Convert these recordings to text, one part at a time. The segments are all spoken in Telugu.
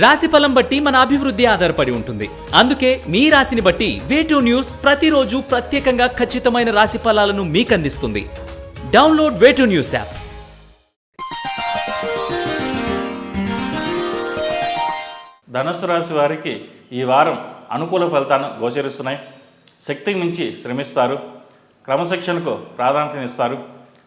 రాశి ఫలం బట్టి మన అభివృద్ధి ఆధారపడి ఉంటుంది. అందుకే మీ రాశిని బట్టి వేటూ న్యూస్ ప్రతిరోజు ప్రత్యేకంగా ఖచ్చితమైన రాశి ఫలాలను మీకు అందిస్తుంది డౌన్లోడ్ వేటూ న్యూస్ యాప్ ధనుసు రాశి వారికి ఈ వారం అనుకూల ఫలితాలను గోచరిస్తున్నాయి. శక్తికి మించి శ్రమిస్తారు. క్రమశిక్షణకు ప్రాధాన్యతనిస్తారు.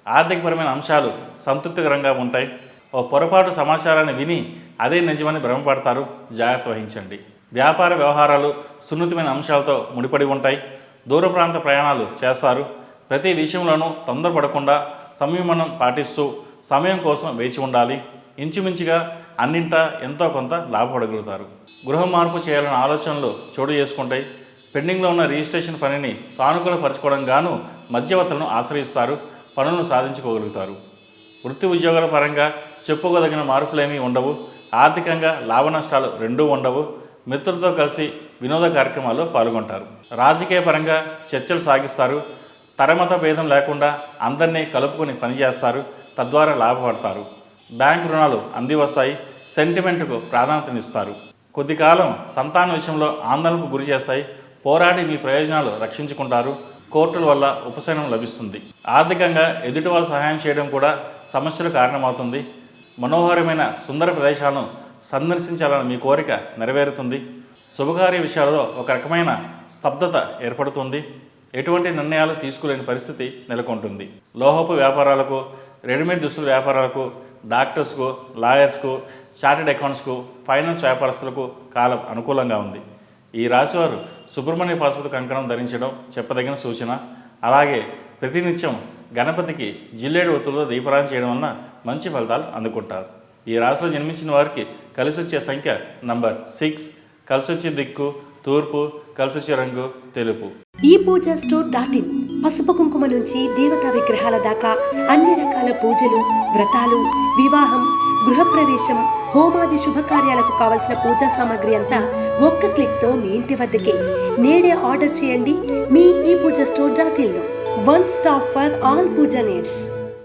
ఆర్థికపరమైన అంశాలు సంతృప్తికరంగా ఉంటాయి. ఓ పొరపాటు సమాచారాన్ని విని అదే నిజమని భ్రమపడతారు. జాగ్రత్త వహించండి. వ్యాపార వ్యవహారాలు సున్నితమైన అంశాలతో ముడిపడి ఉంటాయి. దూర ప్రాంత ప్రయాణాలు చేస్తారు. ప్రతి విషయంలోనూ తొందరపడకుండా సంయమనం పాటిస్తూ సమయం కోసం వేచి ఉండాలి. ఇంచుమించుగా అన్నింటా ఎంతో కొంత లాభపడగలుగుతారు. గృహ మార్పు చేయాలన్న ఆలోచనలు చోటు చేసుకుంటాయి పెండింగ్లో ఉన్న రిజిస్ట్రేషన్ పనిని సానుకూలపరచుకోవడం గాను మధ్యవర్తులను ఆశ్రయిస్తారు. పనులను సాధించుకోగలుగుతారు. వృత్తి ఉద్యోగాల పరంగా చెప్పుకోదగిన మార్పులేమీ ఉండవు. ఆర్థికంగా లాభ నష్టాలు రెండూ ఉండవు. మిత్రులతో కలిసి వినోద కార్యక్రమాల్లో పాల్గొంటారు. రాజకీయ పరంగా చర్చలు సాగిస్తారు. తరమత భేదం లేకుండా అందరినీ కలుపుకొని పనిచేస్తారు. తద్వారా లాభపడతారు. బ్యాంకు రుణాలు అంది వస్తాయి సెంటిమెంట్కు ప్రాధాన్యతనిస్తారు. కొద్ది కాలం సంతాన విషయంలో ఆందోళనకు గురి చేస్తాయి. పోరాడి మీ ప్రయోజనాలు రక్షించుకుంటారు. కోర్టుల వల్ల ఉపశమనం లభిస్తుంది. ఆర్థికంగా ఎదుటి వాళ్ళ సహాయం చేయడం కూడా సమస్యలు కారణమవుతుంది. మనోహరమైన సుందర ప్రదేశాలను సందర్శించాలని మీ కోరిక నెరవేరుతుంది. శుభకార్య విషయాలలో ఒక రకమైన స్తబ్దత ఏర్పడుతుంది. ఎటువంటి నిర్ణయాలు తీసుకోలేని పరిస్థితి నెలకొంటుంది. లోహపు వ్యాపారాలకు రెడీమేడ్ దుస్తుల వ్యాపారాలకు డాక్టర్స్కు లాయర్స్కు చార్టెడ్ అకౌంట్స్కు ఫైనాన్స్ వ్యాపారస్తులకు కాలం అనుకూలంగా ఉంది. ఈ రాశివారు సుబ్రహ్మణ్య పాశుపతి కంకణం ధరించడం చెప్పదగిన సూచన. అలాగే ప్రతినిత్యం గణపతికి జిల్లేడు ఒత్తులతో దీపారాధన చేయడం వలన మంచి ఫలితాలు అందుకుంటారు. ఈ రాశిలో జన్మించిన వారికి కలిసి వచ్చే సంఖ్య నంబర్ సిక్స్ కలిసి వచ్చే దిక్కు తూర్పు కలిసి వచ్చే రంగు తెలుపు. ఈ పూజ స్టోర్ డాట్ ఇన్ పసుపు కుంకుమ నుంచి దేవతా విగ్రహాల దాకా అన్ని రకాల పూజలు వ్రతాలు వివాహం గృహప్రవేశం హోమాది శుభకార్యాలకు కావలసిన పూజా సామాగ్రి అంతా ఒక్క క్లిక్తో మీ ఇంటి వద్దకే. నేడే ఆర్డర్ చేయండి మీ e puja store dot in one stop for all puja needs.